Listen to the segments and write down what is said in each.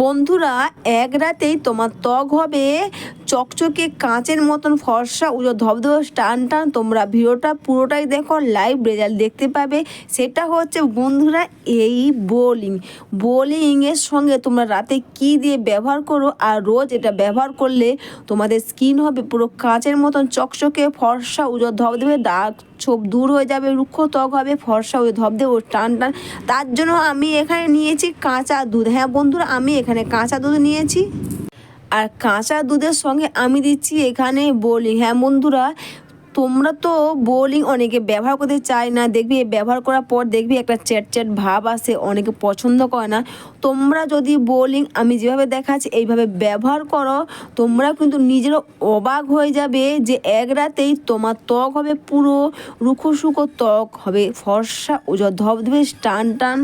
বন্ধুরা এক রাতেই তোমার ত্বক হবে চকচকে কাঁচের মতন ফর্সা উজো ধবধব টান টান। তোমরা ভিডিওটা পুরোটাই দেখো লাইভ রেজাল্ট দেখতে পাবে। সেটা হচ্ছে বন্ধুরা এই বোলিং বোলিংয়ের সঙ্গে তোমরা রাতে কি দিয়ে ব্যবহার করো আর রোজ এটা ব্যবহার করলে তোমাদের স্কিন হবে পুরো কাঁচের মতন চকচকে ফর্সা উজো ধবধবে, দাগ ছোপ দূর হয়ে যাবে, রুক্ষ ত্বক হবে, ফর্সা হয়ে ধবধে ও টান টান। তার জন্য আমি এখানে নিয়েছি কাঁচা দুধ। হ্যাঁ বন্ধুরা, আমি এখানে কাঁচা দুধ নিয়েছি। আর কাঁচা দুধের সঙ্গে আমি দিচ্ছি এখানে বোলিং হ্যাঁ বন্ধুরা, তোমরা তো বোলিং অনেকে ব্যবহার করতে চায় না। দেখবি, ব্যবহার করার পর দেখবি একটা চ্যাট চ্যাট ভাব আসে, অনেকে পছন্দ করে না। তোমরা যদি বোলিং আমি যেভাবে দেখাচ্ছি, এইভাবে ব্যবহার করো তোমরা কিন্তু নিজেরও অবাক হয়ে যাবে যে এক রাতেই তোমার ত্বক হবে পুরো রুখো সুখো ত্বক হবে। ফর্সা ও ধবধবে টান টান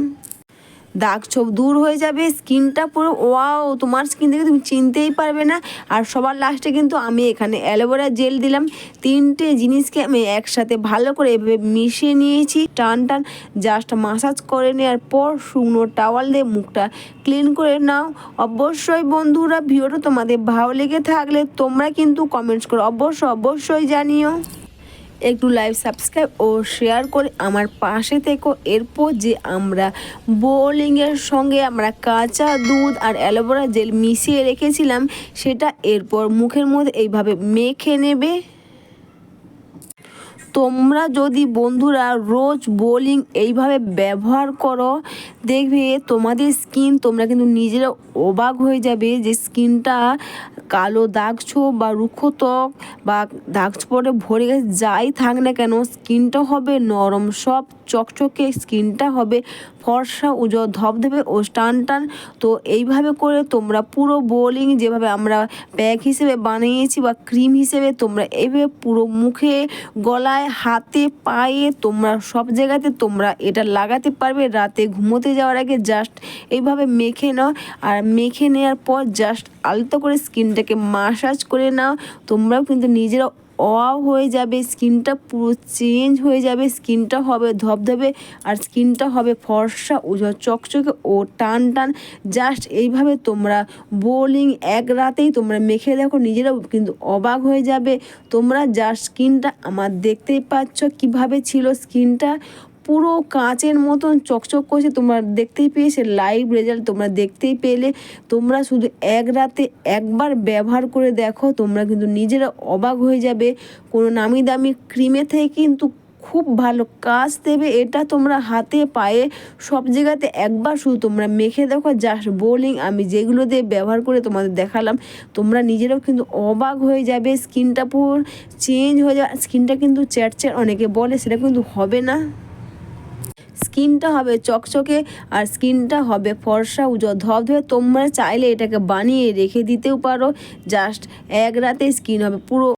দাগ ছোপ দূর হয়ে যাবে, স্কিনটা পুরো, ওয়াও, তোমার স্কিন থেকে তুমি চিনতেই পারবে না। আর সবার লাস্টে কিন্তু আমি এখানে অ্যালোভেরা জেল দিলাম। তিনটে জিনিসকে আমি একসাথে ভালো করে এভাবে মিশিয়ে নিয়েছি। টান টান জাস্ট মাসাজ করে নেওয়ার পর শুকনো টাওয়াল দিয়ে মুখটা ক্লিন করে নাও। অবশ্যই বন্ধুরা, ভিডিওটা তোমাদের ভালো লেগে থাকলে তোমরা কিন্তু কমেন্টস করো অবশ্যই অবশ্যই জানিও। একটু লাইভ সাবস্ক্রাইব ও শেয়ার করে আমার পাশে থেকো। এরপর যে আমরা বোলিংয়ের সঙ্গে আমরা কাঁচা দুধ আর অ্যালোভেরা জেল মিশিয়ে রেখেছিলাম, সেটা এরপর মুখের মধ্যে এইভাবে মেখে নেবে। তোমরা যদি বন্ধুরা রোজ বোলিং এইভাবে ব্যবহার করো, দেখবে তোমাদের স্কিন তোমরা কিন্তু নিজেরা অবাক হয়ে যাবে যে স্কিনটা কালো দাগ ছোপ বা রুক্ষ ত্বক বা দাগ পরে ভরে গেছে, যাই থাক না কেন, স্কিনটা হবে নরম, সব চকচকে স্কিনটা হবে, ফর্সা উজো ধবধবে ও টান টান তো এইভাবে করে তোমরা পুরো বোলিং যেভাবে আমরা প্যাক হিসেবে বানিয়েছি বা ক্রিম হিসেবে, তোমরা এইভাবে পুরো মুখে, গলায়, হাতে, পায়ে তোমরা সব জায়গাতে তোমরা এটা লাগাতে পারবে। রাতে ঘুমোতে যাওয়ার আগে জাস্ট এইভাবে মেখে নাও। আর মেখে নেওয়ার পর জাস্ট আলতো করে স্কিনটাকে মাসাজ করে নাও। তোমরাও কিন্তু নিজেরা অফ হয়ে যাবে, স্কিনটা পুরো চেঞ্জ হয়ে যাবে, স্কিনটা হবে ধবধবে আর স্কিনটা হবে ফর্সা, ও চকচকে ও টান টান। জাস্ট এইভাবে তোমরা বোলিং এক রাতেই তোমরা মেখে দেখো, নিজেরাও কিন্তু অবাক হয়ে যাবে। তোমরা জাস্ট স্কিনটা আমার দেখতেই পাচ্ছ কীভাবে ছিল স্কিনটা। পুরো কাঁচের মতন চকচক করছে। তোমরা দেখতেই পেয়েছে লাইভ রেজাল্ট তোমরা দেখতেই পেলে। তোমরা শুধু এক রাতে একবার ব্যবহার করে দেখো, তোমরা কিন্তু নিজেরা অবাক হয়ে যাবে। কোনো নামি দামি ক্রিমে থেকে কিন্তু খুব ভালো কাজ দেবে। এটা তোমরা হাতে পায়ে সব জায়গাতে একবার শুধু তোমরা মেখে দেখো। জাস্ট বোলিং আমি যেগুলো দিয়ে ব্যবহার করে তোমাদের দেখালাম, তোমরা নিজেরাও কিন্তু অবাক হয়ে যাবে। স্কিনটা পুরো চেঞ্জ হয়ে যাবে। স্কিনটা কিন্তু চ্যাট অনেকে বলে, সেটা কিন্তু হবে না। স্কিনটা হবে চকচকে আর স্কিনটা হবে ফর্সা উজো ধবধবে তোমরা চাইলে এটাকে বানিয়ে রেখে দিতেও পারো। জাস্ট এক রাতে স্কিন হবে পুরো